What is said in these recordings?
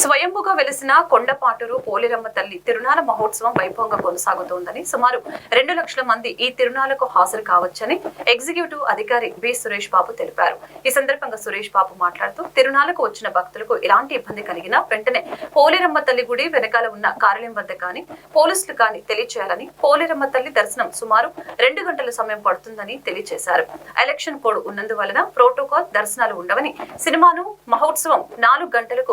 స్వయంభుగా వెలిసిన కొండపాటూరు పోలేరమ్మ తల్లి తిరునాల మహోత్సవం వైభవంగా కొనసాగుతోందని సుమారు రెండు లక్షల మంది ఈ తిరునాలకు హాజరు కావచ్చని ఎగ్జిక్యూటివ్ అధికారి బి. సురేష్ బాబు తెలిపారు. ఈ సందర్భంగా సురేష్ బాబు మాట్లాడుతూ తిరునాలకు వచ్చిన భక్తులకు ఎలాంటి ఇబ్బంది కలిగినా వెంటనే పోలేరమ్మ తల్లి గుడి వెనకాల ఉన్న కార్యాలయం వద్ద కానీ పోలీసులు కానీ తెలియచేయాలని పోలేరమ్మ తల్లి దర్శనం సుమారు రెండు గంటల సమయం పడుతుందని తెలియజేశారు ఎలక్షన్ కోడ్ ఉన్నందువలన ప్రోటోకాల్ దర్శనాలు ఉండవని సినిమాను మహోత్సవం నాలుగు గంటలకు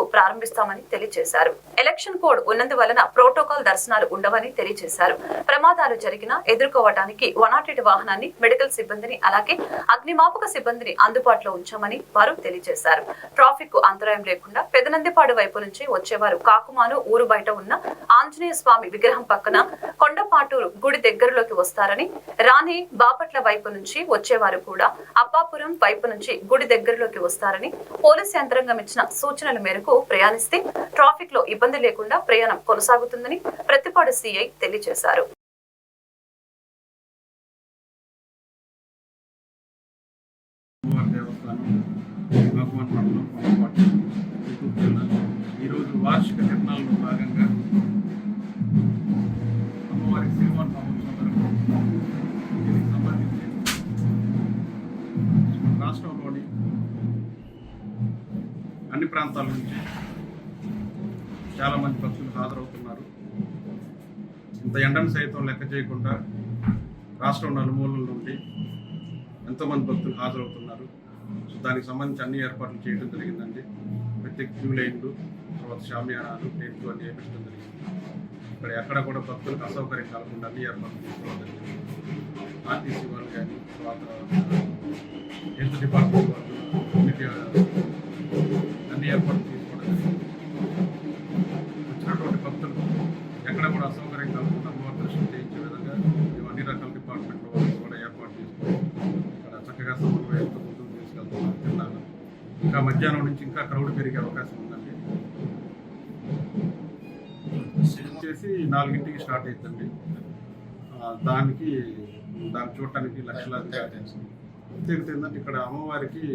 చేస్తామని తెలియజేశారు. ఎలక్షన్ కోడ్ ఉన్నందువలన ప్రోటోకాల్ దర్శనాలు ఉండవని తెలియజేశారు. ప్రమాదాలు జరిగినా ఎదుర్కోవడానికి వన్ వాహనాన్ని మెడికల్ సిబ్బందిని అలాగే అగ్నిమాపక సిబ్బందిని అందుబాటులో ఉంచామని వారు తెలియజేశారు. ట్రాఫిక్కు అంతరాయం లేకుండా పెదనందిపాడు వైపు నుంచి వచ్చేవారు. కాకుమాను ఊరు బయట ఉన్న ఆంజనేయ స్వామి విగ్రహం పక్కన కొండపాటూరు గుడి దగ్గరలోకి వస్తారని రాణి బాపట్ల వైపు నుంచి వచ్చేవారు కూడా అప్పాపురం వైపు నుంచి గుడి దగ్గరలోకి వస్తారని పోలీస్ యంత్రాంగం ఇచ్చిన సూచనల మేరకు ప్రయాణిస్తారు. ప్రయాణిస్తే ట్రాఫిక్లో ఇబ్బంది లేకుండా ప్రయాణం కొనసాగుతుందని ప్రతిపాడు సిఐ తెలియజేశారు. ఈరోజు వార్షిక తిరునాళ్ళలో భాగంగా అమ్మవారి దీనికి సంబంధించి రాష్ట్రంలోని అన్ని ప్రాంతాల నుంచి చాలామంది భక్తులు హాజరవుతున్నారు. ఇంత ఎండను సైతం లెక్క చేయకుండా రాష్ట్రం నలుమూలల నుండి ఎంతోమంది భక్తులు హాజరవుతున్నారు. సో దానికి సంబంధించి అన్ని ఏర్పాట్లు చేయడం జరిగిందండి. ప్రత్యేక క్యూ లైన్లు తర్వాత షామియానాలు టెంట్లు అన్ని వేపించడం జరిగింది. ఇక్కడ ఎక్కడ కూడా భక్తులకు అసౌకర్యం కలగకుండా అన్ని ఏర్పాట్లు చేసుకోవడం జరిగింది. ఆర్టీసీ వాళ్ళు కానీ తర్వాత హెల్త్ డిపార్ట్మెంట్ వాళ్ళు అన్నిటి అన్ని ఏర్పాట్లు చేసుకోవడం జరిగింది వచ్చినటువంటి భక్తులకు ఎక్కడ కూడా అసౌకర్యం కలగకుండా అమ్మవారి దర్శనం చేయించే విధంగా మేము అన్ని రకాల డిపార్ట్మెంట్ వాళ్ళు కూడా ఏర్పాటు చేసుకున్నాం. ఇక్కడ చక్కగా సమన్వయంతో ముందుకు తీసుకెళ్తున్నాం. తిన్నాను. ఇంకా మధ్యాహ్నం నుంచి ఇంకా క్రౌడ్ పెరిగే అవకాశం ఉందండి. చేసి నాలుగింటికి స్టార్ట్ అవుతుందండి ఆ, దానికి దాన్ని చూడటానికి లక్షలాది ప్రత్యేకత ఏంటంటే ఇక్కడ అమ్మవారికి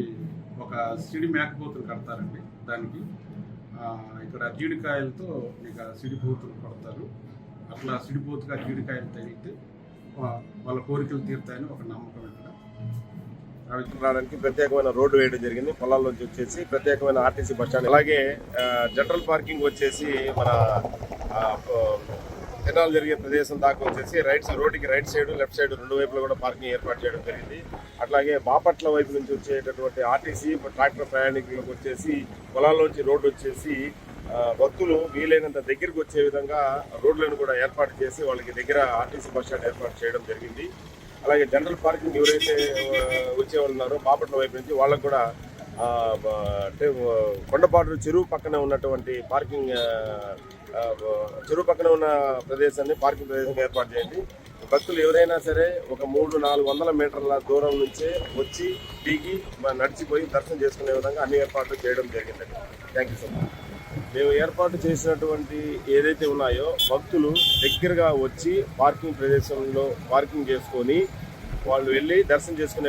ఒక సిడి మేకపోతులు కడతారండి దానికి. ఇక్కడ జీడికాయలతో ఇక సిడిపోతులు కొడతారు. అట్లా సిడిపోతుగా జీడికాయలు తగిలితే వాళ్ళ కోరికలు తీరుతాయని ఒక నమ్మకం ఇక్కడ. రావడానికి ప్రత్యేకమైన రోడ్డు వేయడం జరిగింది. పొలాల్లోంచి వచ్చేసి ప్రత్యేకమైన ఆర్టీసీ బస్ స్టాండ్. అలాగే జనరల్ పార్కింగ్ వచ్చేసి మన ఆ, జరిగే ప్రదేశం దాకా వచ్చేసి రైట్ సైడ్ రోడ్డుకి రైట్ సైడ్ లెఫ్ట్ సైడ్ రెండు వైపులా కూడా పార్కింగ్ ఏర్పాటు చేయడం జరిగింది. అట్లాగే బాపట్ల వైపు నుంచి వచ్చేటటువంటి ఆర్టీసీ ట్రాక్టర్ ప్రయాణికులకు వచ్చేసి పొలాల్లోంచి రోడ్డు వచ్చేసి భక్తులు వీలైనంత దగ్గరికి వచ్చే విధంగా రోడ్లను కూడా ఏర్పాటు చేసి వాళ్ళకి దగ్గర ఆర్టీసీ బస్ స్టాండ్ ఏర్పాటు చేయడం జరిగింది. అలాగే జనరల్ పార్కింగ్ ఎవరైతే వచ్చే వాళ్ళు ఉన్నారో బాపట్ల వైపు నుంచి వాళ్ళకు కూడా అంటే కొండపాటు చెరువు పక్కన ఉన్నటువంటి పార్కింగ్ చెరువు పక్కన ఉన్న ప్రదేశాన్ని పార్కింగ్ ప్రదేశం ఏర్పాటు చేయండి. భక్తులు ఎవరైనా సరే ఒక మూడు నాలుగు వందల మీటర్ల దూరం నుంచే వచ్చి దిగి నడిచిపోయి దర్శనం చేసుకునే విధంగా అన్ని ఏర్పాట్లు చేయడం జరిగిందండి. థ్యాంక్ యూ సో మచ్ మేము ఏర్పాటు చేసినటువంటి ఏదైతే ఉన్నాయో భక్తులు దగ్గరగా వచ్చి పార్కింగ్ ప్రదేశంలో పార్కింగ్ చేసుకొని వాళ్ళు వెళ్ళి దర్శనం చేసుకునే